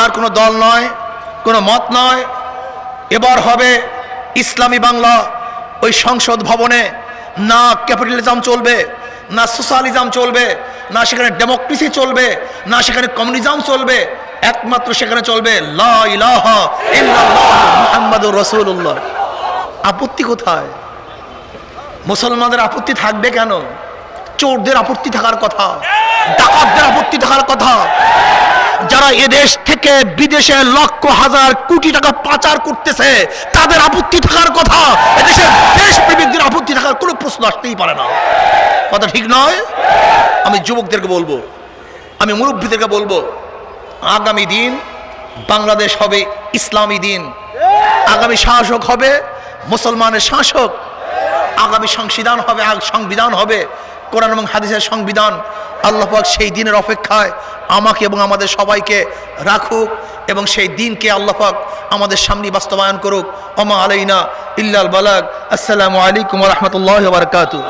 আর কোনো দল নয়, কোনো মত নয়। এবার হবে ইসলামী বাংলা, ওই সংসদ ভবনে না ক্যাপিটালিজম চলবে, না সোশ্যালিজম চলবে, না সেখানে ডেমোক্রেসি চলবে, না সেখানে কমিউনিজম চলবে, একমাত্র সেখানে চলবে রাসূলুল্লাহ। আপত্তি কোথায়? মুসলমানদের আপত্তি থাকবে কেন? চোরদের আপত্তি থাকার কথা, ডাকাতদের আপত্তি থাকার কথা যারা এদেশ থেকে বিদেশে লক্ষ হাজার কোটি টাকা পাচার করতেছে, তাদের আপত্তি থাকার কথা। এদেশের দেশ প্রেমিকদের আপত্তি থাকার কোনো প্রশ্ন আসতেই পারে না। কথা ঠিক নয়? আমি যুবকদেরকে বলব, আমি মুরব্বীদেরকে বলব, আগামী দিন বাংলাদেশ হবে ইসলামী দিন। আগামী শাসক হবে মুসলমানের শাসক। আগামী সংবিধান হবে সংবিধান হবে, কোরআন এবং হাদিসের সংবিধান। আল্লাহ পাক সেই দিনের অপেক্ষায় আমাকে এবং আমাদের সবাইকে রাখুক এবং সেই দিনকে আল্লাহ পাক আমাদের সামনে বাস্তবায়ন করুক। অমা আলাইনা ইল্লাল বালাগ। আসসালামু আলাইকুম রহমতুল্লাহ বারকাতু